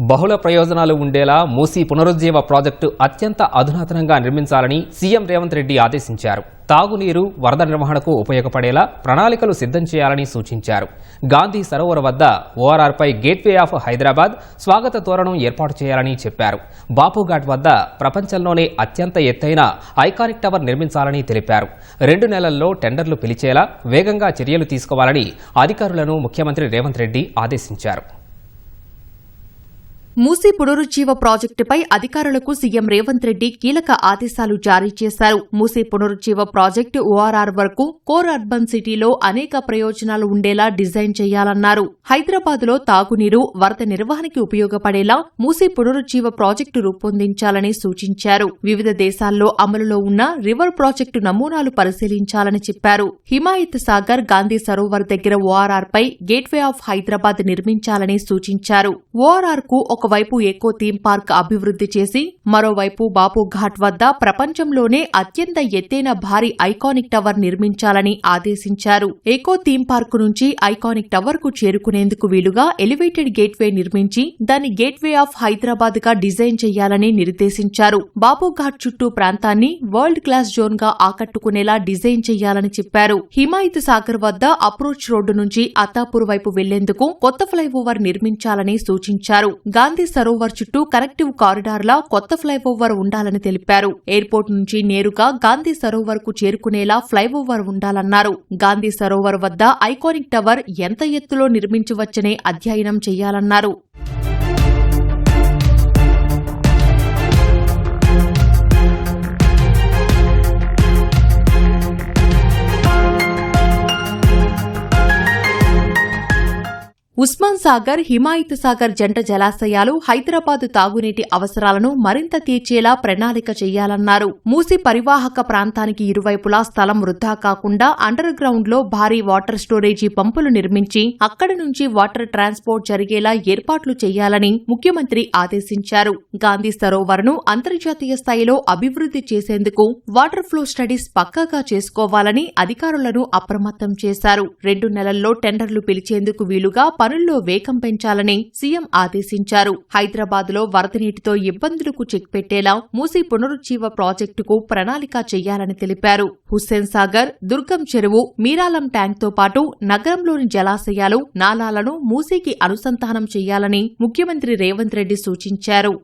బహుళ ప్రయోజనాలు ఉండేలా మూసీ పునరుజ్జీవ ప్రాజెక్టు అత్యంత అధునాతనంగా నిర్మించాలని సీఎం రేవంత్ రెడ్డి ఆదేశించారు. తాగునీరు వరద నిర్వహణకు ఉపయోగపడేలా ప్రణాళికలు సిద్ధం చేయాలని సూచించారు. గాంధీ సరోవర్ వద్ద ఓఆర్ఆర్పై గేట్వే ఆఫ్ హైదరాబాద్ స్వాగత తోరణం ఏర్పాటు చేయాలని చెప్పారు. బాపుఘాట్ వద్ద ప్రపంచంలోనే అత్యంత ఎత్తైన ఐకానిక్ టవర్ నిర్మించాలని తెలిపారు. రెండు నెలల్లో టెండర్లు పిలిచేలా వేగంగా చర్యలు తీసుకోవాలని అధికారులను ముఖ్యమంత్రి రేవంత్ రెడ్డి ఆదేశించారు. మూసీ పునరుజ్జీవ ప్రాజెక్టుపై అధికారులకు సీఎం రేవంత్ రెడ్డి కీలక ఆదేశాలు జారీ చేశారు. మూసీ పునరుజ్జీవ ప్రాజెక్టు ఓఆర్ఆర్ వరకు కోర్ అర్బన్ సిటీలో అనేక ప్రయోజనాలు ఉండేలా డిజైన్ చేయాలన్నారు. హైదరాబాద్లో తాగునీరు వరద నిర్వహణకి ఉపయోగపడేలా మూసీ పునరుజ్జీవ ప్రాజెక్టు రూపొందించాలని సూచించారు. వివిధ దేశాల్లో అమలులో ఉన్న రివర్ ప్రాజెక్టు నమూనాలు పరిశీలించాలని చెప్పారు. హిమాయత్ సాగర్ గాంధీ సరోవర్ దగ్గర ఓఆర్ఆర్ పై గేట్వే ఆఫ్ హైదరాబాద్ నిర్మించాలని సూచించారు. ఓఆర్ఆర్కు ఒకవైపు ఎకో థీమ్ పార్క్ అభివృద్ధి చేసి మరోవైపు బాపు ఘాట్ వద్ద ప్రపంచంలోనే అత్యంత ఎత్తైన భారీ ఐకానిక్ టవర్ నిర్మించాలని ఆదేశించారు. ఎకో థీమ్ పార్క్ నుంచి ఐకానిక్ టవర్కు చేరుకునేందుకు వీలుగా ఎలివేటెడ్ గేట్వే నిర్మించి దాన్ని గేట్వే ఆఫ్ హైదరాబాద్గా డిజైన్ చేయాలని నిర్దేశించారు. బాపు ఘాట్ చుట్టూ ప్రాంతాన్ని వరల్డ్ క్లాస్ జోన్గా ఆకట్టుకునేలా డిజైన్ చేయాలని చెప్పారు. హిమాయత్ సాగర్ వద్ద అప్రోచ్ రోడ్డు నుంచి అత్తాపూర్ వైపు వెళ్ళేందుకు కొత్త ఫ్లైఓవర్ నిర్మించాలని సూచించారు. గాంధీ సరోవర్ చుట్టూ కనెక్టివ్ కారిడార్లా కొత్త ఫ్లైఓవర్ ఉండాలని తెలిపారు. ఎయిర్పోర్ట్ నుంచి నేరుగా గాంధీ సరోవర్కు చేరుకునేలా ఫ్లైఓవర్ ఉండాలన్నారు. గాంధీ సరోవర్ వద్ద ఐకానిక్ టవర్ ఎంత ఎత్తులో నిర్మించవచ్చనే అధ్యయనం చేయాలన్నారు. ఉస్మాన్ సాగర్ హిమాయత్ సాగర్ జంట జలాశయాలు హైదరాబాద్ తాగునీటి అవసరాలను మరింత తీర్చేలా ప్రణాళిక చేయాలన్నారు. మూసి పరివాహక ప్రాంతానికి ఇరువైపులా స్థలం వృధా కాకుండా అండర్ గ్రౌండ్లో భారీ వాటర్ స్టోరేజీ పంపులు నిర్మించి అక్కడి నుంచి వాటర్ ట్రాన్స్పోర్ట్ జరిగేలా ఏర్పాట్లు చేయాలని ముఖ్యమంత్రి ఆదేశించారు. గాంధీ సరోవర్ను అంతర్జాతీయ స్థాయిలో అభివృద్ధి చేసేందుకు వాటర్ ఫ్లో స్టడీస్ పక్కాగా చేసుకోవాలని అధికారులను అప్రమత్తం చేశారు. రెండు నెలల్లో టెండర్లు పిలిచేందుకు వీలుగా పనుల్లో వేగం పెంచాలని సీఎం ఆదేశించారు. హైదరాబాద్లో వరద నీటితో ఇబ్బందులకు చెక్ పెట్టేలా మూసీ పునరుజ్జీవ ప్రాజెక్టుకు ప్రణాళిక చేయాలని తెలిపారు. హుస్సేన్ సాగర్ దుర్గం చెరువు మీరాలం ట్యాంక్తో పాటు నగరంలోని జలాశయాలు నాలాలను మూసీకి అనుసంధానం చేయాలని ముఖ్యమంత్రి రేవంత్ రెడ్డి సూచించారు.